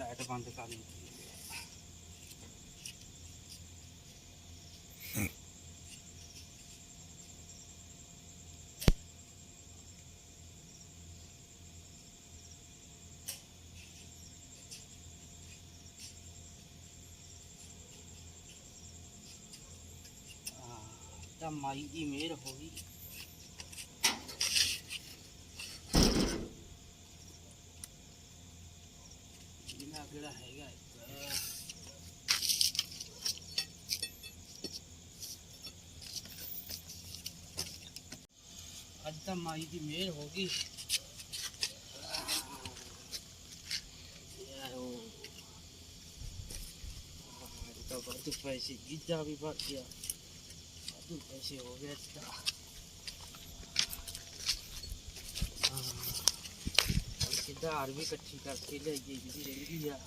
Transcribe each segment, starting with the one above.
Light ਬੰਦ ਕਰ ਲਈ ਤਾਂ ਮਾਈ ਦੀ ਮਿਹਰ ਹੋ ਗਈ ਹੈਗਾ ਇੱਕ ਅੱਜ ਤਾਂ ਮਾਈ ਦੀ ਮਿਹਰ ਹੋ ਗਈ। ਯਾਰ ਉਹ ਆਹ, ਤਾਂ ਬਹੁਤ ਪੈਸੇ ਗੀਜਾ ਵੀ ਭਰ ਗਿਆ। ਵਾਧੂ ਵੀ ਇਕੱਠੀ ਕਰਕੇ ਲਿਆਈਏ ਜਿਹੜੀ ਰਹਿੰਦੀ ਆ।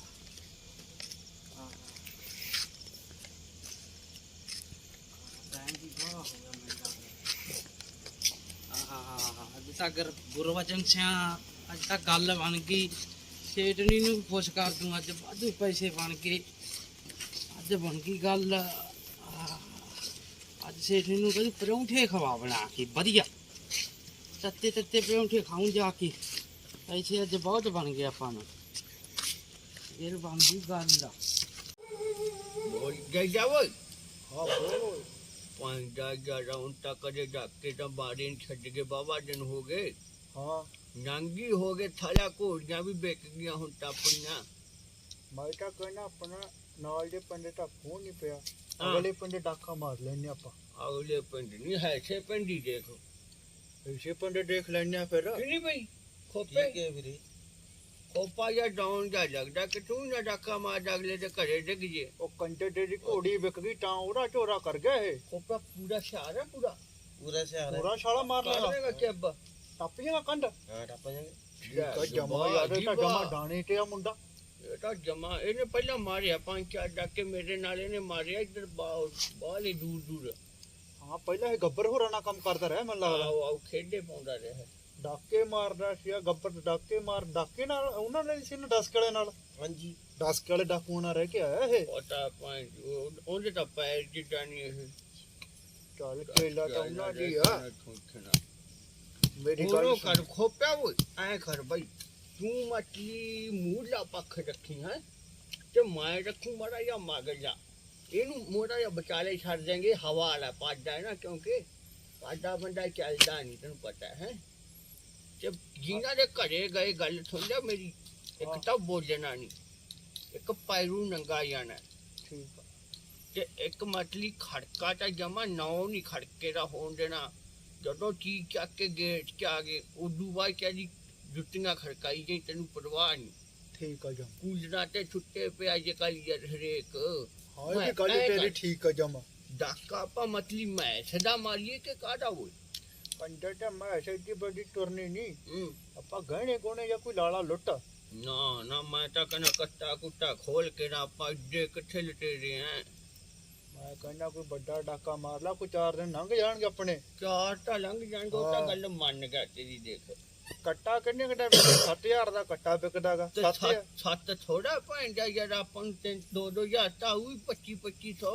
ਅੱਜ ਤੱਕ ਗੁਰਵਚਨ ਸਿਆ, ਅੱਜ ਤੱਕ ਗੱਲ ਬਣ ਗਈ। ਸੇਠਣੀ ਨੂੰ ਵੀ ਖੁਸ਼ ਕਰ ਦੂੰ, ਅੱਜ ਵਾਧੂ ਪੈਸੇ ਬਣ ਗਏ। ਅੱਜ ਬਣ ਗਈ ਗੱਲ। ਅੱਜ ਸੇਠਣੀ ਨੂੰ ਕਹਿੰਦੀ ਪਰੌਂਠੇ ਖਵਾ ਬਣਾ ਕੇ, ਵਧੀਆ। ਤੱਤੇ ਤੱਤੇ ਪਰੌਂਠੇ ਖਾਉਂ ਜਾ ਕੇ। ਪੈਸੇ ਅੱਜ ਬਹੁਤ ਬਣ ਗਏ ਆਪਾਂ ਨੂੰ। ਇਹ ਗੱਲ ਬੋਲ ਗਈ ਜਾ ਓਏ ਹਾਂ ਬੋਲ। ਪੰਜਾ ਗਿਆਰਾਂ ਹੁਣ ਤੱਕ ਦੇ ਡਾਕੇ ਤਾਂ ਬਾੜੇ ਛੱਡ ਕੇ ਬਾਬਾ ਦਿਨ ਹੋ ਗਏ। ਹਾਂ। ਨੰਗੀ ਹੋ ਗਏ ਥਾਲਾ ਘੋੜੀਆਂ ਵੀ ਵਿਕ ਗਈਆਂ ਹੁਣ ਤਾਂ ਆਪਣੀਆਂ। ਮੈਂ ਤਾਂ ਕਹਿੰਦਾ ਆਪਣਾ ਨਾਲ ਦੇ ਪਿੰਡ ਤਾਂ ਫੋਨ ਨਹੀਂ ਪਿਆ। ਹਾਂ। ਅਗਲੇ ਪਿੰਡ ਡਾਕਾ ਮਾਰ ਲੈਨੇ ਆਪਾਂ। ਅਗਲੇ ਪਿੰਡ ਨਹੀਂ ਹੈ ਸੇ ਪਿੰਡ ਦੇਖੋ। ਇਸੇ ਪਿੰਡ ਦੇਖ ਆ ਫਿਰ। ਨਹੀਂ ਬਈ ਖੋਪੇ ਹੈ ਵੀਰੇ। ਖੋਪਾ ਜਾਂ ਡਾਉਣ ਜਾ ਲੱਗਦਾ ਕਿ ਤੂੰ ਨਾ ਡਾਕਾ ਮਾਰ ਅਗਲੇ ਦੇ ਘਰੇ ਡਿੱਗ ਜੇ। ਉਹ ਕੰਡੇ ਦੇ ਦੀ ਘੋੜੀ ਵਿਕ ਗਈ ਤਾਂ ਉਹਦਾ ਝੋਰਾ ਕਰ ਗਿਆ ਇਹ। ਖੋਪਾ ਪੂਰਾ ਸ਼ਹਿਰ ਹੈ ਪੂਰਾ। ਪੂਰਾ ਸ਼ਹਿਰ ਪੂਰਾ ਛਾਲਾ ਮਾਰ ਦੇਗਾ ਕਿ ਅੱਬਾ ਟੱਪ ਜਾਣਾ ਕੰਡ। ਹਾਂ ਟੱਪ ਜਾਗੇ ਠੀਕ ਆ ਜਮਾ ਯਾਰ ਇਹ ਤਾਂ ਜਮਾ ਡਾਣੇ ਤੇ ਆ ਮੁੰਡਾ। ਇਹ ਤਾਂ ਜਮਾ ਇਹਨੇ ਪਹਿਲਾਂ ਮਾਰਿਆ ਪੰਜ ਚਾਰ ਡਾਕੇ ਮੇਰੇ ਨਾਲ ਇਹਨੇ ਮਾਰਿਆ ਇੱਧਰ ਬਾਹਲੇ ਦੂਰ ਦੂਰ ਹਾਂ ਪਹਿਲਾਂ ਇਹ ਗੱਬਰ ਹੋਰਾਂ ਨਾਲ ਕੰਮ ਕਰਦਾ ਰਿਹਾ ਮੈਨੂੰ ਲੱਗਦਾ। ਆਓ ਆਓ ਖੇਡੇ ਪਾਉਂਦਾ ਰਿਹਾ। ਡਾਕੇ ਮਾਰਦਾ ਸੀ ਗੱਬਰ ਡਾਕੇ ਮਾਰ ਡਾਕੇ ਨਾਲ ਉਹਨਾਂ ਨਾਲ ਸੀ ਨਾ ਡਸਕ ਵਾਲੇ ਨਾਲ? ਹਾਂਜੀ। ਡਸਕ ਵਾਲੇ ਡਾਕੂਆਂ ਨਾਲ ਰਹਿ ਕੇ ਆਇਆ ਇਹ? ਪਤਾ ਪੰਜ ਉਹਦੇ ਤਾਂ ਪੈਰ ਜਿੱਡਾ ਨਹੀਂ ਇਹ। ਚੱਲ ਕੇਲਾ ਤਾਂ ਉਹਨਾਂ ਦੀ ਆ। ਮੇਰੀ ਗੱਲ। ਕਰ ਖੋਪਿਆ ਉਹ ਐ ਕਰ ਬਈ। ਤੂੰ ਮੱਛੀ ਮੂਲਾ ਪੱਖ ਰੱਖੀ ਹੈ? ਤੇ ਮੈਂ ਰੱਖੂ ਮੜਾ ਜਾਂ ਮਗਰ ਜਾ। ਇਹਨੂੰ ਮੋੜਾ ਜਾਂ ਬਚਾਲੇ ਛੱਡ ਦੇਂਗੇ ਹਵਾ ਵਾਲਾ ਪਾਡਾ ਹੈ ਨਾ ਕਿਉਂਕਿ ਪਾਡਾ ਬੰਦਾ ਚੱਲਦਾ ਨਹੀਂ ਤੈਨੂੰ ਪਤਾ ਹੈ। ਤੇ ਜਿਨ੍ਹਾਂ ਦੇ ਘਰੇ ਗਏ ਗੱਲ ਸੁਣ ਮੇਰੀ ਇੱਕ। ਤਾਂ ਬੋਲਣਾ ਨਹੀਂ ਇੱਕ ਪੈਰੂ ਨੰਗਾ ਜਾਣਾ। ਠੀਕ ਆ। ਤੇ ਇੱਕ ਮਤਲੀ ਖੜਕਾ ਤਾਂ ਜਮਾ ਨੌ ਨਹੀਂ ਖੜਕੇ ਦਾ ਹੋਣ ਦੇਣਾ। ਜਦੋਂ ਚੀਜ਼ ਚੱਕ ਕੇ ਗੇਟ 'ਚ ਆ ਗਏ ਉਦੋਂ ਬਾਅਦ ਕਹਿੰਦੀ ਜੁੱਤੀਆਂ ਖੜਕਾਈ ਜੇ ਤੈਨੂੰ ਪਰਵਾਹ ਨਹੀਂ ਠੀਕ ਆ ਜਮ। ਕੂਲਣਾ ਤੇ ਛੁੱਟੇ ਪਿਆ ਜੇ ਕੱਲ ਹਰੇਕ। ਹਾਂ ਇਹ ਮੈਂ ਤੇਰੀ ਠੀਕ ਆ ਜਮਾ। ਡਾਕਾ ਆਪਾਂ ਮਤਲੀ ਮੈਂ ਸਦਾ ਮਾਰੀਏ ਕਿ ਕਾਦਾ ਹੋਏ? ਬੜੀ ਤੁਰਨੀ ਨਹੀਂ ਹੂੰ। ਆਪਾਂ ਗਹਿਣੇ ਕੋਨੇ ਜਾਂ ਕੋਈ ਲਾਲਾ ਲੁੱਟ। ਨਾ ਨਾ ਮੈਂ ਤਾਂ ਕਨਾ ਕੱਟਾ ਕੁੱਟਾ ਖੋਲ ਕੇ ਨਾ ਆਪਾਂ ਇੱਡੇ ਇਕੱਠੇ ਲਟੇ ਰਹੇ ਆਂ ਮੈਂ ਕਹਿੰਦਾ ਕੋਈ ਵੱਡਾ ਡਾਕਾ ਮਾਰ ਲਾ ਕੋਈ ਚਾਰ ਦਿਨ ਲੰਘ ਜਾਣਗੇ ਆਪਣੇ। ਚਾਰ ਤਾਂ ਲੰਘ ਜਾਣਗੇ ਉਹ ਤਾਂ। ਗੱਲ ਮੰਨ ਗਿਆ ਤੇਰੀ ਦੇਖ। ਕੱਟਾ ਕਿੰਨੇ ਕਿੰਨੇ ਵਿਕਦਾ 7000 ਦਾ ਕੱਟਾ ਵਿਕਦਾਗਾ ਤੇ 7000 ਸੱਤ ਸੱਤ ਥੋੜਾ ਭਾਂਜਾ ਯਾਰ ਆਪਾਂ ਨੂੰ ਤਿੰਨ ਦੋ ਦੋ ਹਜ਼ਾਰ ਤਾਂ ਉਹੀ 25 2500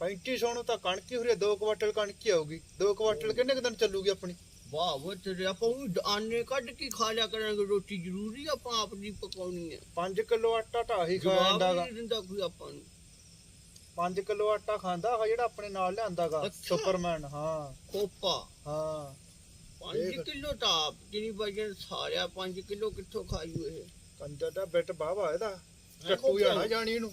3500 ਨੂੰ ਤਾਂ ਕਣਕ ਹੀ ਹੋਰੀ ਦੋ ਕੁਆਟਲ ਕਣਕ ਹੀ ਆਊਗੀ। ਦੋ ਕੁਆਟਲ ਕਿੰਨੇ ਕੁ ਦਿਨ ਚੱਲੂਗੀ ਆਪਣੀ? ਵਾਹ ਉਹ ਤੇਰੇ ਆਪਾਂ ਉਹ ਆਨੇ ਕੱਢ ਕੇ ਖਾ ਲਿਆ ਕਰਾਂਗੇ ਰੋਟੀ ਜ਼ਰੂਰੀ ਆਪਾਂ ਆਪ ਦੀ ਪਕਾਉਣੀ ਹੈ 5 ਕਿਲੋ ਆਟਾ ਤਾਂ ਹੀ ਖਾ ਜਵਾਬ ਜਾਂਦਾਗਾ ਨਹੀਂ ਦਿੰਦਾ ਕੋਈ ਆਪਾਂ ਨੂੰ। 5 ਕਿਲੋ ਆਟਾ ਖਾਂਦਾ ਆ ਜਿਹੜਾ ਆਪਣੇ ਨਾਲ ਲਿਆਂਦਾਗਾ। ਸੁਪਰਮੈਨ ਹਾਂ। ਖੋਪਾ। ਹਾਂ। 5 ਦੇਖ। ਕਿਲੋ ਤਾਂ ਜਿਹੜੀ ਵਜਨ ਸਾਰਿਆ 5 ਕਿਲੋ ਕਿੱਥੋਂ ਖਾਈਓ ਇਹ ਕੰਜਰ ਦਾ ਬਿੱਟ ਬਾਵਾ ਇਹਦਾ। ਖੋਪਿਆ? ਜਾਣਾ ਜਾਣੀ ਇਹਨੂੰ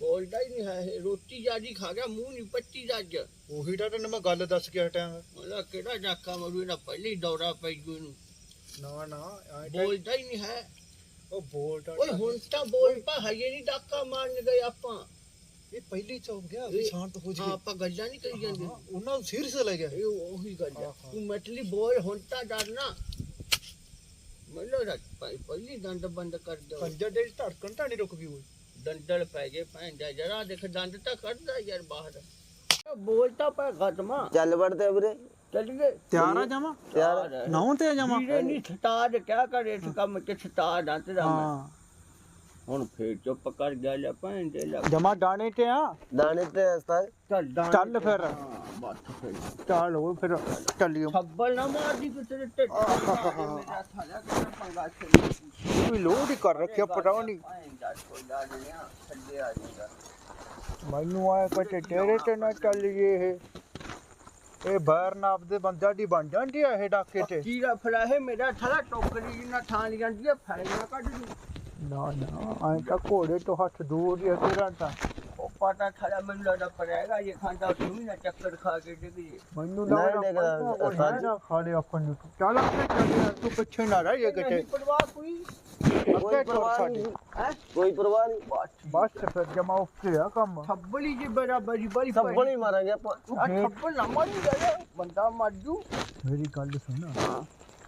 ਬੋਲਦਾ ਹੀ ਨਹੀਂ ਹੈ ਰੋਟੀ ਜਿਆਦੀ ਖਾ ਗਿਆ ਮੂੰਹ ਨਹੀਂ ਪੱਟੀ ਅੱਜ। ਉਹੀ ਤਾਂ ਤੈਨੂੰ ਮੈਂ ਗੱਲ ਦੱਸ ਕੇ ਹਟਿਆ ਮਤਲਬ ਕਿਹੜਾ ਡਾਕਾ ਮਰੂ ਇਹਦਾ ਪਹਿਲੇ ਦੌੜਾ ਪੈ ਇਹਨੂੰ। ਨਾ ਨਾ ਐਂ ਤਾਂ- ਬੋਲਦਾ ਹੀ ਨਹੀਂ ਹੈ। ਉਹ ਬੋਲਦਾ ਓਏ ਹੁਣ ਤਾਂ ਬੋਲ ਪਾ ਹਜੇ ਨਹੀਂ ਡਾਕਾ ਮਾਰਨ ਗਏ ਆਪਾਂ। ਇਹ ਪਹਿਲੀ ਚੌਕ ਗਿਆ ਵੀ ਇਹ- ਸ਼ਾਂਤ ਹੋ ਹਾਂ, ਜੀ ਆਪਾਂ ਗੱਲਾਂ ਨਹੀਂ ਕਰੀ ਜਾਂਦੇ ਉਹਨਾਂ ਨੂੰ ਸੀਰੀਅਸ ਲੈ ਗਿਆ। ਇਹ ਉਹੀ ਗੱਲ ਆ ਹਾਂ। ਤੂੰ ਮਤਲੀ ਬੋਲ ਹੁਣ ਤਾਂ ਡਰਨਾ ਮੈਨੂੰ ਰੱਖ ਪਹਿਲੀ ਦੰਦ ਬੰਦ ਕਰ ਦੋ ਕੰਜਰ ਦੇ ਧੜਕਣ ਤਾਂ ਨਹੀਂ ਰੁਕ ਗਈ ਉਹ ਦੰਦਲ ਪੈ ਗਏ ਭੈਣ ਦਾ ਜਰਾ ਦੇਖ ਦੰਦ ਤਾਂ ਕੱਢਦਾ ਯਾਰ ਬਾਹਰ। ਬੋਲ ਤਾਂ ਪੈ ਖਤਮਾ ਚੱਲ ਵੜਦੇ ਵੀਰੇ। ਚੱਲ ਗਏ ਤਿਆਰ ਆ ਜਾਵਾਂ ਯਾਰ ਨੌ ਤੇ ਜਾਵਾਂ ਵੀਰੇ ਨਹੀਂ ਸਟਾਰ ਕਿਆ ਕਰੇ ਇਸ ਕੰਮ ਚ ਸਟਾਰ ਆ ਤੇਰਾ ਮੈਂ। ਹਾਂ। ਹੁਣ ਫੇਰ ਚੁੱਪ ਕਰ ਗਿਆ ਲੈ ਭੈਣ ਦੇ ਲੈ ਜਮਾ ਡਾਣੇ ਤੇ ਆ? ਦਾਣੇ ਤੇ ਹਸਤਾ ਚੱਲ ਡਾਂਗ ਚੱਲ ਫਿਰ। ਹਾਂ, ਬਸ ਫਿਰ। ਚੱਲ ਉਹ ਫਿਰ ਚੱਲੀਓ ਥੱਬਲ ਨਾ ਮਾਰਦੀ ਕਿ ਤੇਰੇ ਢਿੱਡ ਤੇ ਮੇਰਾ ਸਾਲਾ ਕਿਹੜਾ ਪੰਗਾ ਛੱਡੀ ਕੋਈ ਲੋਡ ਹੀ ਕਰ ਰੱਖਿਆ ਪਤਾ ਨਹੀਂ। ਭੈਣ ਦਾ ਕੋਈ ਲਾ ਦੇਣਾ ਥੱਲੇ ਆ ਜਾਏਗਾ ਮੈਨੂੰ ਆਇਆ ਕਿ ਤੇਰੇ ਤੇ ਨਾ ਚੱਲੀਏ ਇਹ। ਇਹ ਬਾਹਰ ਨਾ ਆਪਦੇ ਬੰਦਾ ਦੀ ਬਣ ਜਾਂਦੀ ਆ ਇਹ ਡਾਕੇ ਤੇ। ਕੀ ਰਫੜਾ ਹੈ ਮੇਰਾ ਥੜਾ ਟੋਕਰੀ ਜਿਹਾ ਥਾਂ ਲਈ ਜਾਂਦੀ ਹੈ ਫੈਣਾ ਕੱਢ ਦੂ। ਨਾ ਨਾ ਐਂ ਤਾਂ ਘੋੜੇ ਤੋਂ ਹੱਥ ਦੂਰ ਹੀ ਤੇਰਾ ਤਾਂ। ਉਹ ਪਾਟਾ ਥੜਾ ਮੈਨੂੰ ਲੱਗਦਾ ਪੜੇਗਾ ਇਹ ਖਾਂਦਾ ਤੂੰ ਵੀ ਨਾ ਚੱਕਰ ਖਾ ਕੇ ਡਿੱਗ ਜੇ। ਮੈਨੂੰ ਨਹੀਂ ਲੱਗਦਾ ਡਿੱਗਦਾ, ਉਹ ਅਸਾਂ ਨਾ ਖਾ ਲਿਆ ਆਪਾਂ ਨੂੰ। ਚੱਲ ਆਪਣੇ ਚੱਲ ਤੂੰ ਪਿੱਛੇ ਨਾ ਰਹਿ ਜੇ ਕਿਤੇ। ਨਹੀਂ ਪਰਵਾਹ ਕੋਈ ਕੋਈ ਪਰਵਾਹ ਸਾਡੀ। ਨਹੀਂ। ਹੈ? ਕੋਈ ਪਰਵਾਹ ਨਹੀਂ। ਬਸ ਫਿਰ ਜਮਾ ਉੱਤੇ ਆ ਕੰਮ। ਥੱਬਲੀ ਜੀ ਬਰਾਬਰੀ ਬੜੀ ਹੀ ਮਾਰਾਂਗੇ ਆਪਾਂ। ਆ ਥੱਬਲ ਨਾ ਮਾਰੀ ਜਾਏ ਬੰਦਾ ਮਰ ਜੂ। ਮੇਰੀ ਗੱਲ ਸੁਣ। ਹਾਂ।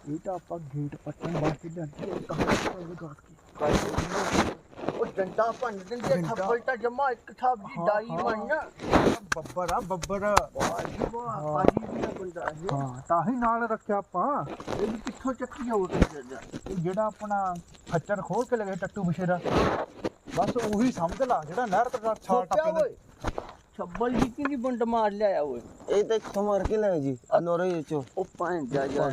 ਇਹ ਤਾਂ ਆਪਾਂ ਗੇਟ ਪੱਟਣ ਵਾਸਤੇ ਜਾਂਦੇ ਆ ਕਹਾਂ ਲਗਾ ਕੇ। ਉਹ ਡੰਡਾ ਭੰਨ ਦਿੰਦੇ ਆ, ਡੰਡਾ। ਥੱਬਲ ਤਾਂ ਜਮਾ ਇੱਕ ਥਾਪ ਦੀ ਹਾਂ, ਡਾਈ ਹਾਂ। ਮੰਨ ਬੱਬਰ ਆ ਬੱਬਰ। ਵਾਹ ਜੀ ਵਾਹ ਹਾਂ। ਪਾਜੀ ਵੀ ਦਾ ਬੰਦਾ ਹੈ। ਹਾਂ ਤਾਂ ਹੀ ਨਾਲ ਰੱਖਿਆ ਆਪਾਂ। ਇਹ ਵੀ ਕਿੱਥੋਂ ਚੱਕੀ ਹੋ ਇਹ ਜਿਹੜਾ ਆਪਣਾ ਖੱਚਰ ਖੋਲ ਕੇ ਲਗੇ ਟੱਟੂ ਬਿਸ਼ੇਰਾ ਬਸ ਉਹੀ ਸਮਝ ਲਾ ਜਿਹੜਾ ਨਹਿਰ ਤੇ ਛਾਲ ਛੋਟਾ ਟੱਪੇ ਓਏ। ਛੱਬਲ ਜੀ ਕੀ ਨਹੀਂ ਬੰਡ ਮਾਰ ਲਿਆ ਓਏ ਇਹ ਤਾਂ ਇੱਥੋਂ ਮਾਰ ਕੇ ਲੈ ਜੀ ਅਨੋਰੇ ਚੋਂ ਉਹ ਪਾਣ ਜਾ ਜਾ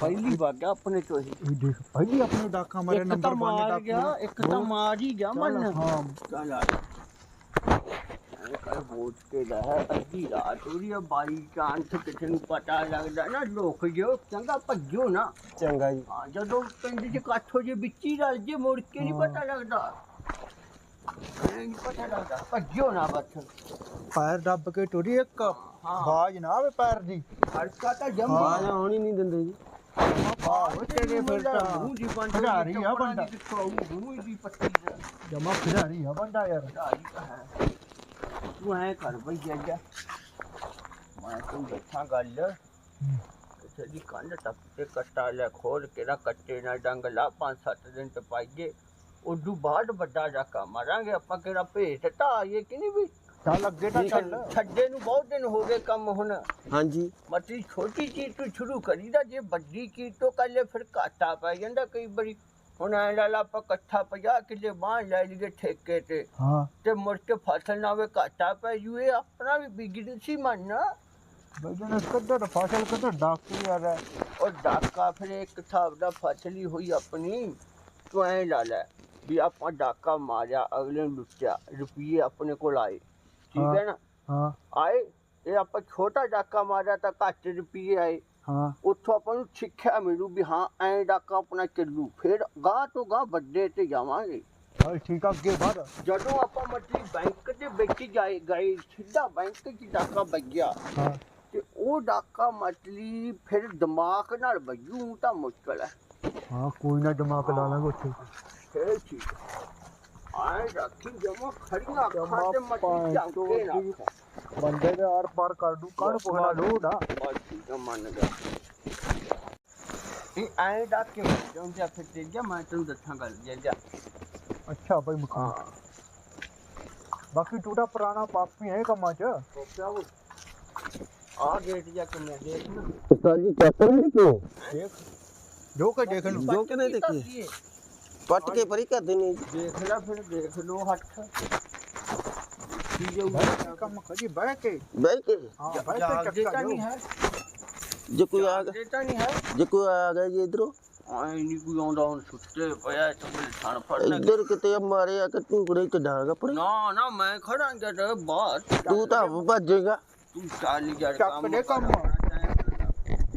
ਪਹਿਲੀ ਵਾਰ ਗਿਆ ਆਪਣੇ ਤੋਂ ਹੀ ਇਹ ਦੇਖ ਪਹਿਲੀ ਆਪਣੇ ਡਾਕਾ ਮਾਰੇ ਇੱਕ ਨੰਬਰ ਤਾਂ 1 ਮਾਰ ਦਾ ਗਿਆ ਇੱਕ ਤਾਂ ਮਾਰ ਹੀ ਗਿਆ ਮਨ ਹਾਂ ਚੱਲ ਆ ਕਰ ਵੋਟ ਕੇ ਦਾ ਹੈ ਅੱਧੀ ਰਾਤ ਹੋ ਰਹੀ ਹੈ ਬਾਈ ਚਾਂਸ ਕਿਸੇ ਨੂੰ ਪਤਾ ਲੱਗਦਾ ਨਾ ਲੋਕ ਜੋ ਚੰਗਾ ਭੱਜੋ ਨਾ ਚੰਗਾ ਜੀ ਹਾਂ ਜਦੋਂ ਪਿੰਡ 'ਚ ਇਕੱਠ ਹੋ ਜੇ ਵਿੱਚ ਹੀ ਰਲ ਜੇ ਮੁੜ ਕੇ ਨਹੀਂ ਪਤਾ ਲੱਗਦਾ ਪਤਾ ਭੱਜੋ ਨਾ ਬਸ। ਪੈਰ ਦੱਬ ਕੇ ਟੁਰੀ ਇੱਕ। ਆਵਾਜ਼ ਨਾ ਆਵੇ ਪੈਰ ਦੀ। ਹੜਕਾ ਤਾਂ ਜਮਾ ਆਵਾਜ਼ ਆਉਣੀ ਨਹੀਂ ਦਿੰਦੇ ਜੀ। ਆਹੋ ਤੇਰੇ ਫਿਰ ਤਾਂ ਮੂੰਹ ਦੀ ਬੰਦ ਖਿਡਾਰੀ ਆ ਬੰਦਾ। ਮੂੰਹ ਦੀ ਪੱਟੀ ਦਾ। ਜਮਾ ਖਿਡਾਰੀ ਆ ਬੰਦਾ ਯਾਰ। ਤਾਂ ਐ ਕਰ ਬਈ ਜੱਜਾ ਮੈਂ ਤੂੰ ਦੱਸਾਂ ਗੱਲ। ਦੀ ਕੰਧ ਟੱਪ ਤੇ ਕੱਟਾ ਲੈ ਖੋਲ ਕੇ ਨਾ ਕੱਟੇ ਨਾਲ ਡੰਗ ਲਾ ਪੰਜ ਸੱਤ ਦਿਨ ਤੇ ਪਾਈਏ ਉਦੋਂ ਬਾਅਦ ਵੱਡਾ ਜਾਕਾ ਮਾਰਾਂਗੇ ਆਪਾਂ ਕਿਹੜਾ ਭੇਟ ਢਾਈਏ ਕਿ ਨਹੀਂ ਵੀ? ਚੱਲ ਅੱਗੇ ਤਾਂ ਚੱਲ। ਛੱਡੇ ਨੂੰ ਬਹੁਤ ਦਿਨ ਹੋ ਗਏ ਕੰਮ ਹੁਣ। ਹਾਂਜੀ। ਮਤਲਬ ਛੋਟੀ ਚੀਜ਼ ਤੋਂ ਸ਼ੁਰੂ ਕਰੀਦਾ ਜੇ ਵੱਡੀ ਚੀਜ਼ ਤੋਂ ਕਰ ਲੈ ਫਿਰ ਘਾਟਾ ਪੈ ਜਾਂਦਾ ਕਈ ਵਾਰੀ। ਹੁਣ ਐ ਲਾ ਲਾ ਆਪਾਂ ਇਕੱਠਾ 50 ਕਿੱਲੇ ਬਾਂਹ ਲੈ ਲਈਏ ਠੇਕੇ ਤੇ। ਹਾਂ। ਤੇ ਮੁੜ ਕੇ ਫਸਲ ਨਾ ਹੋਵੇ ਘਾਟਾ ਪੈ ਜੂ ਇਹ ਆਪਣਾ ਵੀ ਬਿਗਨਸ ਹੀ ਮੰਨਣਾ। ਬਜਨ ਕਦਰ ਫਸਲ ਕਦਰ ਡਾਕੂ ਯਾਰ ਹੈ। ਔਰ ਡਾਕਾ ਫਿਰ ਇੱਕ ਹਿਸਾਬ ਦਾ ਫਸਲ ਹੀ ਹੋਈ ਆਪਣੀ ਤੂੰ ਐ ਲਾ ਲੈ। ਵੀ ਆਪਾਂ ਡਾਕਾ ਮਾਰਿਆ ਅਗਲੇ ਨੂੰ ਲੁੱਟਿਆ ਰੁਪਈਏ ਆਪਣੇ ਕੋਲ ਆਏ। ਠੀਕ ਹਾਂ। ਹੈ ਨਾ? ਹਾਂ। ਆਏ ਇਹ ਆਪਾਂ ਛੋਟਾ ਡਾਕਾ ਮਾਰਿਆ ਤਾਂ ਘੱਟ ਰੁਪਈਏ ਆਏ। ਹਾਂ। ਉੱਥੋਂ ਆਪਾਂ ਨੂੰ ਸਿੱਖਿਆ ਮਿਲੂ ਵੀ ਹਾਂ ਐਂ ਡਾਕਾ ਆਪਣਾ ਚੱਲੂ ਫਿਰ ਗਾਂ ਤੋਂ ਗਾਂ ਵੱਡੇ ਤੇ ਜਾਵਾਂਗੇ। ਚੱਲ ਠੀਕ ਆ ਅੱਗੇ ਵਧ। ਜਦੋਂ ਆਪਾਂ ਮਤਲਬ ਬੈਂਕ ਦੇ ਵਿੱਚ ਜਾਏ ਗਏ ਸਿੱਧਾ ਬੈਂਕ 'ਚ ਡਾਕਾ ਵੱਜਿਆ। ਹਾਂ। ਤੇ ਉਹ ਡਾਕਾ ਮਤਲਬ ਫਿਰ ਦਿਮਾਗ ਨਾਲ ਵੱਜੂ ਤਾਂ ਮੁਸ਼ਕਲ ਹੈ। ਹਾਂ ਕੋਈ ਨਾ ਦਿਮਾਗ ਲਾ ਲਾਂਗੇ ਉੱਥੇ। ਫਿਰ ਠੀਕ ਹੈ। ਆਏ ਰੱਖੀ ਜਮਾ ਖੜੀਆਂ ਅੱਖਾਂ ਜਮਾਂ ਤੇ ਮੱਟੀ ਭਾਂ ਝਾਂਕੇ ਨਾ ਚੋਦੀ। ਬੰਦੇ ਦੇ ਆਰ ਪਾਰ ਕਰ ਦੂ ਕਣ ਪੁਖਣਾ ਲੋੜ ਆ? ਬਸ ਠੀਕ ਹੈ, ਮੰਨ ਗਿਆ। ਇਹ ਆਏ ਡਾਕੇ ਜਾਂ ਫਿਰ ਤੇ ਜਾ ਮੈਂ ਤੈਨੂੰ ਦੱਸਾਂ ਗੱਲ ਜਾ ਜਾ। ਅੱਛਾ ਭਾਈ ਮੁਖਾ ਬਾਕੀ ਟੂਟਾ ਪੁਰਾਣਾ ਪਾਪੀ ਹੈ ਕੰਮਾਂ 'ਚ? ਆ ਗੇਟ ਜਾ ਕੇ ਮੈਂ ਦੇਖ ਨਾ ਉਸਤਾਦ ਜੀ ਚੱਕਰ ਨਹੀਂ ਕਿਉਂ? ਦੇਖ। ਜੋ ਕੇ ਦੇਖ ਨੂੰ ਜੋ ਕਿ ਨਹੀਂ ਦੇਖੀ ਪੱਟ ਕੇ ਪਰੀ ਕਰ ਦੇਣੀ ਜੀ। ਦੇਖ ਲੈ ਫਿਰ ਦੇਖ ਲੋ ਹੱਥ। ਕੀ ਜੋ ਬਹਿ ਕੇ ਕੰਮ ਕਰੀ ਬਹਿ ਕੇ। ਬਹਿ ਕੇ। ਹਾਂ ਬਹਿ ਕੇ ਦੇਤਾ ਚੱਕਾ ਨਹੀਂ ਹੈ। ਜੇ ਕੋਈ ਆ ਗਿਆ ਦੇਤਾ ਨਹੀਂ ਹੈ। ਜੇ ਕੋਈ ਆ ਗਿਆ ਜੀ ਇਧਰੋਂ। ਆਏ ਨਹੀਂ ਕੋਈ ਆਉਂਦਾ ਹੁਣ ਸੁੱਤੇ ਪਿਆ ਤੇ ਮੇਰੇ ਥਣ ਫੜਨਾ ਇੱਧਰ ਕਿਤੇ ਮਾਰਿਆ ਕਿ ਟੁਕੜੇ ਚ ਡਾਂਗ ਆਪਣੀ। ਨਾ ਨਾ ਮੈਂ ਖੜਾ ਜਦ ਬਾਹਰ। ਤੂੰ ਤਾਂ ਭੱਜੇਗਾ ਤੂੰ ਚੱਲ ਯਾਰ ਚੱਕ ਦੇ ਕੰਮ।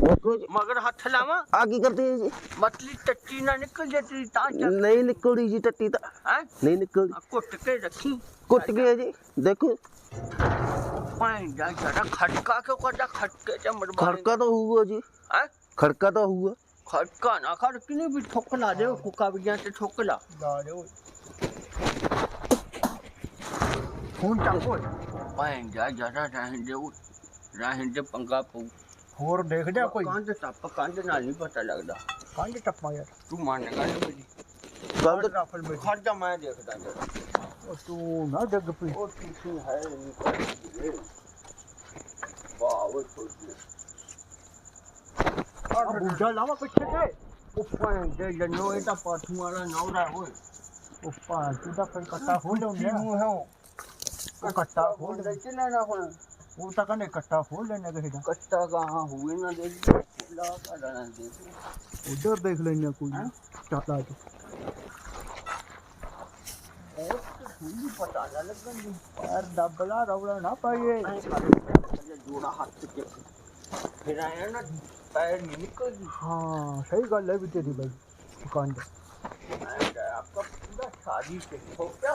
ਮਗਰ ਹੱਥ ਲਾਵਾਂ? ਆ ਕੀ ਕਰਦੀ ਹੈ ਜੀ? ਮਤਲੀ ਟੱਟੀ ਨਾ ਨਿਕਲ ਜੇ ਤੇਰੀ ਤਾਂ ਚੱਕ। ਨਹੀਂ ਨਿਕਲਦੀ ਜੀ ਟੱਟੀ ਤਾਂ। ਹੈ? ਨਹੀਂ ਨਿਕਲਦੀ। ਕੁੱਟ ਕੇ ਰੱਖੀ। ਕੁੱਟ ਗਿਆ ਜੀ। ਦੇਖੋ। ਪਾਣੀ ਜਾ ਜਰਾ ਖੜਕਾ ਕਿਉਂ ਕਰਦਾ? ਖੜਕੇ ਚ ਮਰਵਾ ਖੜਕਾ ਤਾਂ ਹੋਊਗਾ ਜੀ। ਹੈ? ਖੜਕਾ ਤਾਂ ਹੋਊਗਾ। ਖੜਕਾ ਨਾ ਖੜਕੀ ਨਹੀਂ ਵੀ ਠੁੱਕ ਲਾ ਦੇ? ਕੁੱਕਾ ਵੀ ਜਾਂ ਤੇ ਠੁੱਕ ਲਾ। ਲਾ ਫੋਨ ਚੱਕ ਓਏ। ਪਾਣੀ ਜਾ ਜਰਾ ਰਹਿਣ ਦੇ ਰਹਿਣ ਦੇ ਪੰਗਾ ਪਊ। ਹੋਰ ਦੇਖ ਜਾ ਕੋਈ? ਕੰਧ ਟੱਪ ਕੰਧ ਨਾਲ ਨਹੀਂ ਪਤਾ ਲੱਗਦਾ। ਕੰਜ ਟੱਪਾ ਯਾਰ। ਤੂੰ ਮੰਨ ਗੱਲ ਮੇਰੀ। ਕੰਧ ਰਾਫਲ ਮੇਰੀ। ਜਾ ਮੈਂ ਦੇਖਦਾ ਉਹ ਤੂੰ ਨਾ ਡੱਗ ਪਈ। ਉਹ ਟੀਸੂ ਹੈ ਨਹੀਂ ਕਰਦੀ ਵਾਹ ਉਹ ਸੋਚੀ। ਆ ਬੁੱਝਾ ਲਾਵਾ ਪਿੱਛੇ ਤੇ। ਉਹ ਪਾਣੀ ਦੇ ਜਨੋ ਇਹ ਤਾਂ ਪਾਥੂ ਵਾਲਾ ਨੌਰਾ ਹੋਏ ਭਾਂ ਤੂੰ ਤਾਂ ਫਿਰ ਕੱਟਾ ਖੋਲ ਲਿਆਉਂਦੇ ਆ। ਨੂੰ ਹੈ ਉਹ? ਕੱਟਾ ਖੋਲ ਲੈ ਕੇ ਲੈਣਾ ਹੁਣ। ਉਹ ਤਾਂ ਕਹਿੰਦੇ ਕੱਟਾ ਖੋਲ ਲੈਣੇ ਕਿਸੇ ਦਾ ਕੱਟਾ ਕਹਾਂ ਹੋਏ ਨਾ ਦੇ ਲਾ ਕਾਢਣਾ ਦੇ ਉਧਰ ਦੇਖ ਲੈਣੇ ਕੋਈ ਚੱਲ ਆ ਜਾ ਉਹ ਤੁਹਾਨੂੰ ਪਤਾ ਨਾ ਲੱਗਣ ਦੀ ਪੈਰ ਦੱਬਲਾ ਰੌਲਾ ਨਾ ਪਾਈਏ ਐ ਕਰ ਜੋੜਾ ਹੱਥ ਕੇ ਫਿਰ ਆਇਆ ਨਾ ਪੈਰ ਨਹੀਂ ਨਿਕਲਦੀ ਹਾਂ ਸਹੀ ਗੱਲ ਹੈ ਵੀ ਤੇਰੀ ਬਾਈ ਦੁਕਾਨ ਦਾ ਮੈਂ ਕਿਹਾ ਆਪਕਾ ਪੂਰਾ ਸ਼ਾਦੀ से हो क्या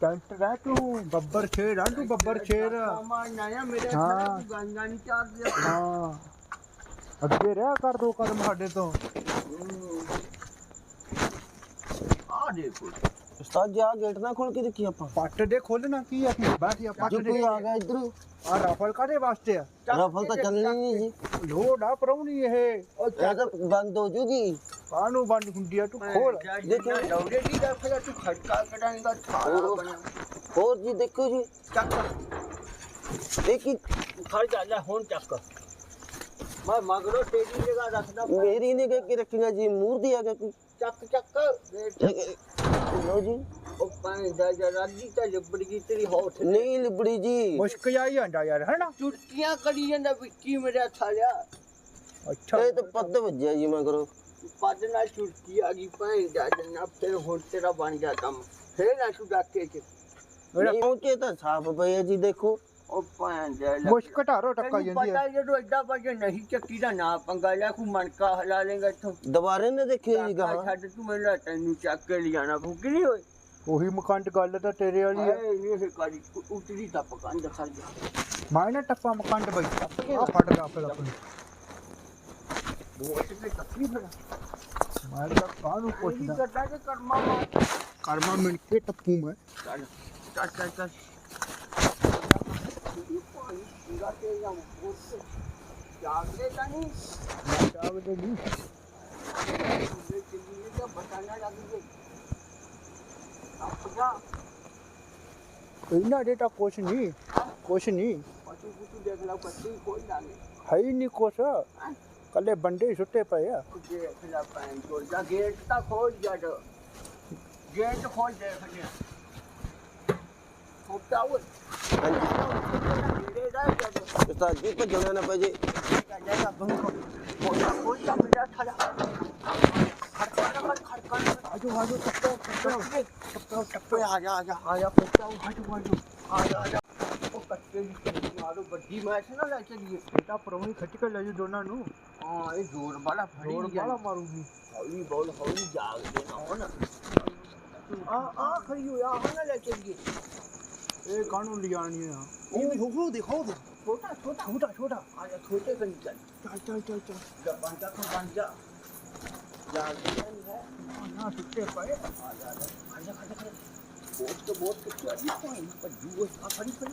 ਕੰਟ ਰਹਿ ਤੂੰ ਬੱਬਰ ਸ਼ੇਰ ਆ ਤੂੰ ਬੱਬਰ ਸ਼ੇਰ ਮਾਇਆ ਮੇਰੇ ਹਾਂ। ਗੰਗਾ ਨਹੀਂ ਚਾਰਦੇ ਹਾਂ। ਅੱਗੇ ਰਹਿ ਕਰ ਦੋ ਕਦਮ ਸਾਡੇ ਤੋਂ। ਆ ਦੇਖੋ ਉਸਤਾਦ ਜੀ ਆ ਗੇਟ ਨਾ ਖੋਲ ਕੇ ਦੇਖੀ ਆਪਾਂ। ਪੱਟ ਦੇ ਖੋਲਣਾ ਕੀ ਆ ਬੈਠ ਜਾ ਪੱਟ ਦੇ। ਆ ਗਿਆ ਇਧਰ। ਆ ਰਾਫਲ ਕਾਦੇ ਵਾਸਤੇ ਆ? ਰਾਫਲ ਤਾਂ ਚੱਲਣੀ ਨਹੀਂ ਜੀ। ਲੋਡ ਆ ਪਰਉਣੀ ਇਹ। ਉਹ ਬੰਦ ਹੋ ਜੂਗੀ। ਕਾਹਨੂੰ ਬੰਦ ਹੁੰਦੀ ਆ ਤੂੰ? ਖੋਲ। ਦੇਖੋ। ਲੌੜੇ ਦੀ ਦਾ ਫਿਰ ਤੂੰ ਖਟਕਾ ਕਟਾਣੀ ਦਾ ਖਾਣਾ ਬਣਾ ਹੋਰ ਜੀ ਦੇਖੋ ਜੀ। ਚੱਕ। ਇਹ ਕੀ ਜਾ ਲੈ ਹੁਣ ਚੱਕ। ਮੈਂ ਮਗਰੋਂ ਤੇਰੀ ਜਗ੍ਹਾ ਰੱਖਦਾ। ਮੇਰੀ ਨੇ ਕਿ ਰੱਖੀਆਂ ਜੀ ਮੂਰਤੀ ਆ ਕੇ? ਚੱਕ ਚੱਕ। ਲੋ ਜੀ। ਉਹ ਦਾ ਜਰਾ ਤਾਂ ਲਿਬੜ ਗਈ ਤੇਰੀ ਹੋਠ ਨਹੀਂ ਲਿਬੜੀ ਜੀ। ਮੁਸ਼ਕ ਆਈ ਆਂਦਾ ਯਾਰ ਹਨਾ? ਚੁਟਕੀਆਂ ਕਰੀ ਜਾਂਦਾ ਵਿੱਕੀ ਮੇਰਾ ਥਾਲਿਆ ਅੱਛਾ। ਇਹ ਤਾਂ ਪੱਦ ਵੱਜਿਆ ਜੀ ਮਗਰੋਂ। ਪੱਦ ਨਾਲ ਚੁਟਕੀ ਆ ਗਈ ਭੈਣ ਦਾ ਜੰਨਾ ਫਿਰ ਹੁਣ ਤੇਰਾ ਬਣ ਗਿਆ ਕੰਮ। ਫੇਰ ਨਾ ਤੂੰ ਡਾਕੇ ਚ। ਨਹੀਂ ਪਹੁੰਚੇ ਤਾਂ ਸਾਫ਼ ਪਏ ਆ ਜੀ ਦੇਖੋ। ਉਹ ਭੈਣ ਦਾ ਮੁਸ਼ਕ ਢਾਰੋ ਟੱਕਾ ਜਾਂਦੀ ਪਤਾ ਆ ਜਦੋਂ ਐਡਾ ਵਜੇ ਨਹੀਂ ਚੱਕੀ ਦਾ ਨਾ ਪੰਗਾ ਲਿਆ ਕੋ ਮਣਕਾ ਹਲਾ ਲੇਗਾ ਇੱਥੋਂ। ਦੁਬਾਰੇ ਨੇ ਦੇਖਿਓ ਜੀ ਕਾਕਾ ਗਾਹਾਂ। ਛੱਡ ਤੂੰ ਮੈਨੂੰ ਤੈਨੂੰ ਚੱਕ ਕੇ ਲਿਜਾਣਾ ਭੁੱਖ ਨਹੀਂ ਹੋਈ ਉਹੀ ਮਕੰਡ ਗੱਲ ਤਾਂ ਤੇਰੇ ਵਾਲੀ ਆ। ਆਏ ਨਹੀਂ ਇਹ ਕਾਦੀ ਉਤਰੀ ਤਾਂ ਪਕਾਂ ਦਿਖਾ ਜਾ। ਮੈਂ ਨਾ ਟੱਪਾ ਮਕੰਡ ਬਈ। ਆ ਫੜ ਗਾ ਫਿਰ ਆਪਣੀ। ਬਹੁਤ ਤੇ ਤੱਕੀ ਫਿਰ ਮੈਂ ਤਾਂ ਕਾਹਨੂੰ ਕੋਈ ਪੁੱਛਦਾ ਕਰਦਾ ਕਿ ਕਰਮਾ ਮਾ ਕਰਮਾ ਮਿੰਟ ਕੇ ਟੱਪੂ ਮੈਂ ਚੱਲ ਚੱਲ ਚੱਲ ਚੱਲ ਪਾਣੀ ਪੂਰਾ ਤੇ ਜਾਂ ਬਹੁਤ ਜਾਗਦੇ ਤਾਂ ਨਹੀਂ ਚਾਵਦੇ ਨਹੀਂ ਇਹ ਚੀਜ਼ ਤਾਂ ਬਤਾਨਾ ਲੱਗ ਗਈ ਆਪਣਾ ਇਹਨਾਂ ਦੇ ਤਾਂ ਕੁਛ ਨਹੀਂ ਕੁਛ ਨਹੀਂ ਪਸ਼ੂ ਕੁਛ ਦੇਖ ਲਾ ਕੱਟੀ ਕੋਈ ਨਾ ਨਹੀਂ ਹੈ ਹੀ ਨਹੀਂ ਕੁਛ ਕੱਲੇ ਬੰਦੇ ਹੀ ਸੁੱਟੇ ਪਏ ਆ। ਕੁਝ ਖਿਲਾ ਪੈਣ ਕੋਲ ਜਾ ਗੇਟ ਤਾਂ ਖੋਲ ਜੜ ਗੇਟ ਖੋਲ ਦੇ ਖੜਿਆ ਹੋਤਾ ਉਹ ਹਾਂਜੀ। ਗੇੜੇ ਦਾ ਜੜ ਉਸਤਾਦ ਜੀ ਭੱਜਣਾ ਨਾ ਪੈ ਜੇ ਜਾਏਗਾ ਬੰਦ ਹੋਤਾ ਖੋਲ ਜਾ ਮੇਰਾ ਥੜਾ ਖੜਕਾ ਨਾ ਖੜਕਾ ਨਾ ਆਜੋ ਆਜੋ ਟੱਪੋ ਟੱਪੋ ਟੱਪੋ ਟੱਪੇ ਆ ਜਾ ਆ ਜਾ। ਆ ਜਾ ਪੋਤਾ। ਹਟੂ ਹਟੂ ਆ ਜਾ ਆ ਜਾ। ਉਹ ਕੱਟੇ ਮਾਰੋ ਵੱਡੀ ਮੈਚ ਨਾ ਲੈ ਚਲੀਏ ਬੇਟਾ ਪਰੌਣੀ ਖਿੱਚ ਕੇ ਲੈ ਜੀ ਦੋਨਾਂ ਨੂੰ। ਹਾਂ ਇਹ ਜ਼ੋਰ ਵਾਲਾ ਫੜੀ ਗਿਆ। ਬਾਲਾ ਮਾਰੂਗੀ। ਹੌਲੀ ਬੋਲ ਹੌਲੀ ਜਾਗਦੇ ਨਾ ਹੁਣ। ਆ ਆ ਖੜੀ ਹੋਇਆ ਆ ਨਾ ਲੈ ਚਲੀਏ ਇਹ ਕਾਹਨੂੰ ਲਿਜਾਣੀ ਆ? ਉਹ ਹੋ ਦੇਖੋ ਦੇ ਛੋਟਾ ਛੋਟਾ। ਛੋਟਾ ਛੋਟਾ। ਆ ਜਾ ਛੋਟੇ ਕੰਨ ਚੱਲ। ਚੱਲ ਚੱਲ ਚੱਲ ਚੱਲ। ਜਾ ਬਣ ਜਾ ਤੂੰ ਬਣ ਜਾ। ਜਾਗਦੇ ਨਹੀਂ ਹੈ ਨਾ ਸੁੱਟੇ ਪਏ। ਆ ਜਾ ਆ ਜਾ। ਖੜੇ ਖੜੇ ਬਹੁਤ ਤੋਂ ਬਹੁਤ ਕਿੱਥੇ ਆ। ਜੀ ਭਾਈ ਭੱਜੂ ਆ ਫੜੀ ਫੜੀ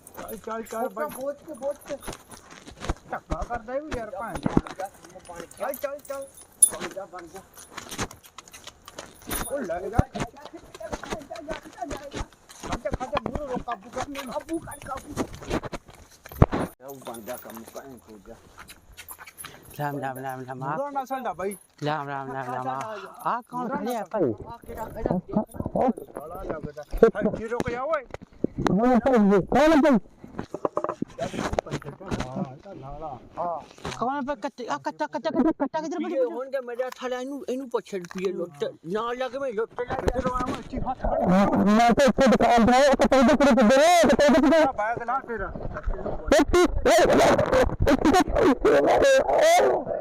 ਤੇ ਭਾਈ ਚੱਲ ਭਾਈ ਚੱਲ ਚੱਲ ਬਈ। ਬੋਝ ਕੇ ਬੋਝ ਕੇ। ਧੱਕਾ ਕਰਦਾ ਵੀ ਯਾਰ ਭਾਂ ਚੱਲ ਚੱਲ ਚੱਲ। ਬਣ ਜਾ। ਬਣ ਜਾ ਉਹ ਲੱਗ ਜਾ ਖੱਟ ਖੱਟ ਮੂਰੇ ਰੋ ਕਾਬੂ ਕਰਨੇ ਨੂੰ ਕਾਬੂ ਕਰ। ਕਾਬੂ ਉਹ ਬਣ ਜਾ ਕੰਮ ਕਾਇਂ ਹੋ ਜਾ ਰਾਮ ਰਾਮ ਰਾਮ ਰਾਮ ਆ। ਮੂਰਾ ਨਸਲ ਦਾ ਬਾਈ। ਰਾਮ ਰਾਮ ਰਾਮ ਰਾਮ ਆ। ਕੌਣ ਖੜਿਆ ਭਾਈ? ਆ ਕਿਹੜਾ ਖੜਾ ਸਾਲਾ ਲੱਗਦਾ ਹਾਂ ਜੀ ਰੁਕ ਜਾ ਓਏ। ਤਾਂ ਲਾਲਾ ਹਾਂ ਕੌਣ ਪਾ ਕੱਟ ਆ। ਕੱਟਾ ਕੱਟਾ ਕੱਟਾ ਕੱਟਾ ਕਿਧਰ ਪੀਏ ਹੁਣ ਤੇ ਮੇਰਾ ਥਾਲਾ ਇਹਨੂੰ ਇਹਨੂੰ ਪੁੱਛ ਪੀਏ ਲੁੱਟ। ਨਾ ਲੱਗ ਮੈਂ ਲੁੱਟ ਲੈ ਜਦੋਂ ਆਵਾਂ? ਅੱਛੀ ਹੱਥ ਮੈਂ ਬਾਗ ਲਾ ਤੇਰਾ ਫੜਾ ਬੈਗ ਆ ਕਾਪੀ ਵੀ ਫੜਾ ਓਏ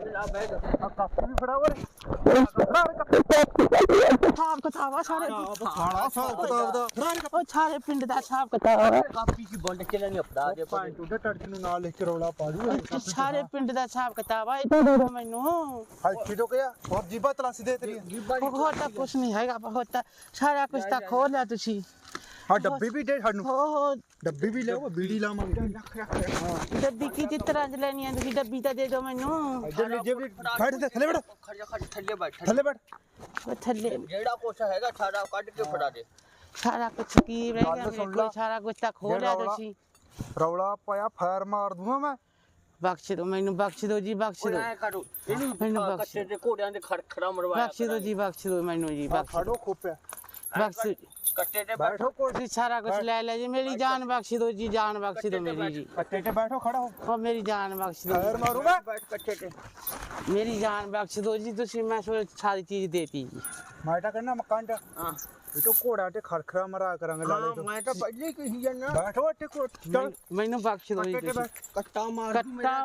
ਹਿਸਾਬ ਕਿਤਾਬ ਆ ਸਾਰੇ। ਸਾਲਾ ਹਿਸਾਬ ਕਿਤਾਬ ਦਾ। ਉਹ ਸਾਰੇ ਪਿੰਡ ਦਾ ਹਿਸਾਬ ਕਿਤਾਬ ਆ। ਕਾਪੀ ਕੀ ਬੰਦ ਕੇ ਲੈਣੀ ਫੜਾ ਦੇ ਭਾਂ ਟੁੱਡੇ ਟੜਕ ਨੂੰ ਨਾਲ ਲਿਖ ਕੇ ਰੌਲਾ ਪਾ ਦੂ ਸਾਰੇ ਪਿੰਡ ਦਾ ਹਿਸਾਬ ਕਿਤਾਬ ਆ ਇੱਥੇ ਦੇ ਦਿਓ ਮੈਨੂੰ। ਹਲਕੀ ਟੋ ਗਿਆ? ਹੋਰ ਜੀਬਾ ਤਲਾਸੀ ਦੇ ਤੇਰੀ। ਬਹੁਤ ਤਾਂ ਕੁਛ ਨਹੀਂ ਹੈਗਾ ਬਹੁਤ। ਸਾਰਾ ਕੁਝ ਤਾਂ ਖੋਲ ਲਿਆ ਤੁਸੀਂ। ਹਾਂ ਡੱਬੀ ਵੀ ਦੇ ਸਾਨੂੰ। ਹੋ ਹੋ। ਡੱਬੀ ਵੀ ਲਿਆਓ ਬੀੜੀ ਲਾਵਾਂਗੇ। ਡੱਬੀ ਕੀ ਤਰ੍ਹਾਂ ਦੀ ਲੈਣੀ ਆ ਤੁਸੀਂ ਡੱਬੀ ਤਾਂ ਦੇ ਦਿਓ ਮੈਨੂੰ। ਇੱਧਰ ਲੈ ਜੇ ਵੀ ਬੈਠ ਦੇ ਥੱਲੇ ਬੈਠ। ਖੜਿਆ ਖੜ ਥੱਲੇ ਬੈਠ ਥੱਲੇ ਬੈਠ। ਉਹ ਥੱਲੇ। ਜਿਹੜਾ ਕੁਛ ਹੈਗਾ ਸਾਰਾ ਕੱਢ ਕੇ ਫੜਾ ਦੇ। ਸਾਰਾ ਕੁਝ ਕੀ ਰਹਿ ਗਿਆ ਮੇਰੇ ਕੋਲ। ਸਾਰਾ ਕੁਝ ਤਾਂ ਖੋਲ ਲਿਆ ਤੁਸੀਂ। ਰੌਲਾ ਪਾਇਆ ਫਾਇਰ ਮਾਰ ਦੂੰਗਾ ਮੈਂ। ਬਖਸ਼ ਦਿਓ ਮੈਨੂੰ ਬਖਸ਼ ਦਿਓ ਜੀ ਬਖਸ਼ ਦਿਓ ਐ ਕਰੋ ਇਹਨੂੰ ਮੈਨੂੰ ਬਖਸ਼। ਕੱਟੇ ਦੇ ਘੋੜਿਆਂ ਦੇ ਖੜਖੜਾ ਮਰਵਾਇਆ ਬਖਸ਼ ਦਿਓ ਜੀ ਬਖਸ਼ ਦਿਓ ਮੈਨੂੰ ਜੀ ਬਖਸ਼ ਫੜੋ ਖੋਪਿਆ। ਬਖਸ਼ ਕੱਟੇ ਤੇ ਬੈਠੋ ਕੋਲ ਤੁਸੀਂ ਸਾਰਾ ਕੁਝ ਲੈ ਲਿਆ ਜੀ ਮੇਰੀ ਜਾਨ ਬਖਸ਼ ਦਿਓ ਜੀ ਜਾਨ ਬਖਸ਼ ਦਿਓ ਮੇਰੀ ਜੀ ਕੱਟੇ ਤੇ ਬੈਠੋ ਖੜਾ ਹੋ ਉਹ ਮੇਰੀ ਜਾਨ ਬਖਸ਼ ਦਿਓ ਫਾਇਰ ਮਾਰੂ ਮੈਂ ਬੈਠ ਕੱਟੇ ਤੇ ਮੇਰੀ ਜਾਨ ਬਖਸ਼ ਦਿਓ ਜੀ ਤੁਸੀਂ ਮੈਂ ਸੋ ਸਾਰੀ ਚੀਜ਼ ਦੇਤੀ ਜੀ ਮੈਂ ਤਾਂ ਤਾਂ ਘੋੜਾ ਤੇ ਖਰਖਰਾ ਮਰਾ ਕਰਾਂਗੇ ਲਾਲੇ ਤੋਂ। ਮੈਂ ਤਾਂ ਪਹਿਲੇ ਕਹੀ ਜਾਨਾ ਬੈਠੋ ਅੱਟੇ ਕੋ ਚੱਲ। ਮੈਨੂੰ- ਬਖਸ਼ ਦਿਓ ਜੀ ਕੱਟੇ ਮਾਰ ਕੱਟਾ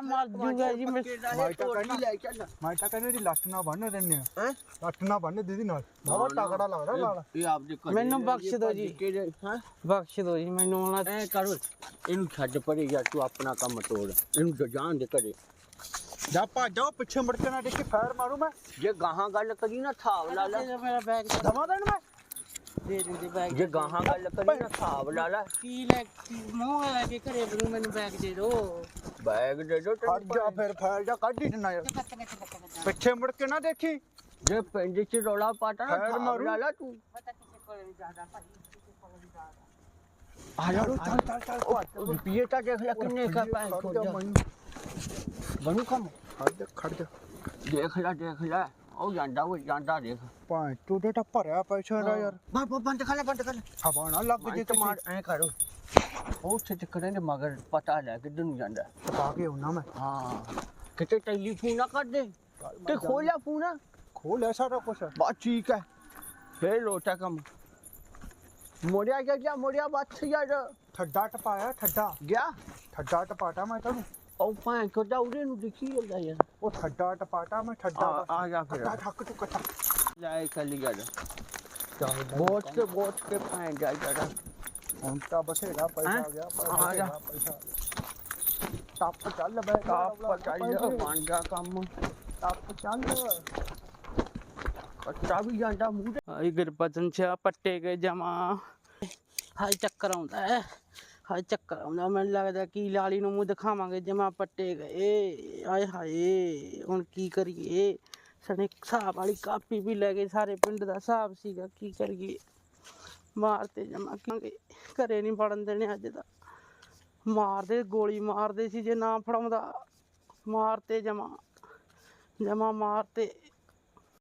ਮਾਰ ਜੂਗਾ ਜੀ ਮੈਂ ਮੈਂ ਤਾਂ ਕਹਿੰਦਾ- ਲੈ ਚੱਲ ਮੈਂ ਤਾਂ ਕਹਿੰਦਾ ਲੱਤ ਨਾ ਬੰਨ ਦਿੰਨੇ ਹੈਂ? ਲੱਤ ਨਾ ਬੰਨ ਦੀਦੀ ਨਾਲ। ਬਹੁਤ ਤਗੜਾ ਲੱਗਦਾ ਲਾਲ ਇਹ ਆਪਦੇ ਘਰੇ ਮੈਨੂੰ ਬਖਸ਼ ਦਿਓ ਜੀ। ਹਾਂ? ਬਖਸ਼ ਦਿਓ ਜੀ ਮੈਨੂੰ ਹੁਣ ਐ ਕਰੋ ਇਹਨੂੰ ਛੱਡ ਪਰੇ ਯਾਰ ਤੂੰ ਆਪਣਾ ਕੰਮ ਤੋੜ। ਇਹਨੂੰ ਜਾਣ ਦੇ ਘਰੇ। ਜਾ ਭੱਜ ਜਾਓ ਪਿੱਛੇ ਮੁੜ ਕੇ ਨਾ ਦੇਖੀ ਫਾਇਰ ਮਾਰੂ ਮੈਂ। ਜੇ ਗਾਹਾਂ ਗੱਲ ਕਰੀ ਨਾ ਥਾਵ ਲਾ ਲੈ। ਮੇਰਾ ਬੈਗ ਦਵਾ ਦੇਣ ਮੈਂ? ਦੇ ਦਿੰਦੇ ਬੈਗ ਜੇ ਗਾਹਾਂ ਗੱਲ ਕਰੀ ਨਾ ਥਾਵ ਲਾ ਲੈ। ਕੀ ਲੈ ਕੀ ਮੂੰਹ ਲੈ ਕੇ ਘਰੇ ਬਰੂ ਮੈਨੂੰ ਬੈਗ ਦੇ ਦਿਓ। ਬੈਗ ਦੇ ਦੋ ਖੜ ਜਾ ਫਿਰ ਫਾਇਰ ਜਾ ਕੱਢ ਹੀ ਦਿੰਨਾ ਯਾਰ। ਪਿੱਛੇ ਮੁੜ ਕੇ ਨਾ ਦੇਖੀ। ਜੇ ਪਿੰਡ ਚ ਰੌਲਾ ਪਾਤਾ ਨਾ ਖੈਰ ਥਾਵ ਮਾਰੂ। ਲਾ ਲੈ ਤੂੰ। ਪਤਾ ਕਿਸੇ ਕੋਲ ਵੀ ਜ਼ਿਆਦਾ ਭਾਈ ਕਿਸੇ ਕੋਲ ਵੀ ਜ਼ਿਆਦਾ। ਆ ਜਾ ਚੱਲ ਚੱਲ ਚੱਲ ਭੱਜ ਰੁਪਈਏ ਤਾਂ ਦੇਖ ਲੈ ਕਿੰਨੇ ਕਾ ਪੈ ਬਣੂ ਕੰਮ? ਖੜ ਜਾ ਖੜ ਜਾ। ਦੇਖ ਲੈ ਦੇਖ ਲੈ। ਉਹ ਜਾਂਦਾ ਉਹ ਜਾਂਦਾ ਦੇਖ। ਭਾਂ ਟੂਡੇ ਤਾਂ ਭਰਿਆ ਪੈਸਾ ਦਾ ਯਾਰ। ਬਾ ਬੰਦ ਕਰ ਲੈ ਬੰਦ ਕਰ ਲੈ। ਹਵਾ ਨਾ ਲੱਗ ਜੇ ਜੇ ਟਮਾਟ ਐ ਕਰੋ। ਉਹ ਉੱਥੇ ਚੱਕਰੇ ਨੇ ਮਗਰ ਪਤਾ ਲੈ ਕਿੱਧਰ ਨੂੰ ਜਾਂਦਾ। ਪਾ ਕੇ ਆਉਣਾ ਮੈਂ। ਹਾਂ। ਕਿਤੇ ਟੈਲੀਫੋਨ ਨਾ ਕਰ ਦੇ। ਤੇ ਖੋਲਿਆ ਫੋਨ। ਖੋਲ ਲੈ ਸਾਰਾ ਕੁਛ। ਬਾ ਠੀਕ ਹੈ ਫੇਰ ਲੋਟਾ ਕੰਮ। ਮੋੜਿਆ ਗਿਆ ਗਿਆ ਮੋੜਿਆ ਬੱਸ ਯਾਰ। ਠੱਡਾ ਟਪਾਇਆ ਠੱਡਾ। ਗਿਆ? ਠੱਡਾ ਟਪਾਟਾ ਮੈਂ ਤੈਨੂੰ। ਉਹ ਭਾਂ ਕੋਦਾ ਉਹਦੇ ਨੂੰ ਦਿਖੀ ਜਾਂਦਾ ਯਾਰ। ਉਹ ਠੱਡਾ ਟਪਾਟਾ ਮੈਂ ਠੱਡਾ ਆ ਆ ਗਿਆ ਫਿਰ। ਠੱਡਾ ਠੱਕ ਤੂੰ ਕੱਟਾ। ਜਾਏ ਕੱਲ ਗਿਆ ਚੱਲ ਬੋਟ ਕੇ ਬੋਟ ਕੇ ਭਾਂ ਜਾ ਜਾ ਹੁਣ ਤਾਂ ਪੈਸਾ ਹੈਂ? ਆ ਗਿਆ ਆ ਜਾ। ਬਥੇਰਾ ਪੈਸਾ। ਟੱਪ ਚੱਲ ਬੈ। ਕਾਪ ਚੱਲ ਬਣ ਗਿਆ ਕੰਮ। ਟੱਪ ਚੱਲ। ਕੱਟਾ ਵੀ ਜਾਂਦਾ ਮੂੰਹ ਤੇ। ਹਾਈ ਗੁਰਬਚਨ ਸਿਆ ਪੱਟੇ ਗਏ ਜਮਾ। ਹਾਈ ਚੱਕਰ ਆਉਂਦਾ ਹੈ। ਹਾਏ ਚੱਕਰ ਆਉਂਦਾ, ਮੈਨੂੰ ਲੱਗਦਾ ਕੀ ਲਾਲੀ ਨੂੰ ਮੂੰਹ ਦਿਖਾਵਾਂਗੇ ਜਮਾ ਪੱਟੇ ਗਏ। ਆਏ ਹਾਏ, ਹੁਣ ਕੀ ਕਰੀਏ? ਸਣੇ ਹਿਸਾਬ ਵਾਲੀ ਕਾਪੀ ਵੀ ਲੈ ਗਏ, ਸਾਰੇ ਪਿੰਡ ਦਾ ਹਿਸਾਬ ਸੀਗਾ, ਕੀ ਕਰੀਏ? ਮਾਰਤੇ ਜਮਾ ਕਿਉਂਕਿ ਘਰੇ ਨਹੀਂ ਫੜਨ ਦੇਣੇ ਅੱਜ ਦਾ ਮਾਰਦੇ, ਗੋਲੀ ਮਾਰਦੇ ਸੀ ਜੇ ਨਾ ਫੜਾਉਂਦਾ। ਮਾਰਤੇ ਜਮਾ ਜਮਾ ਮਾਰਤੇ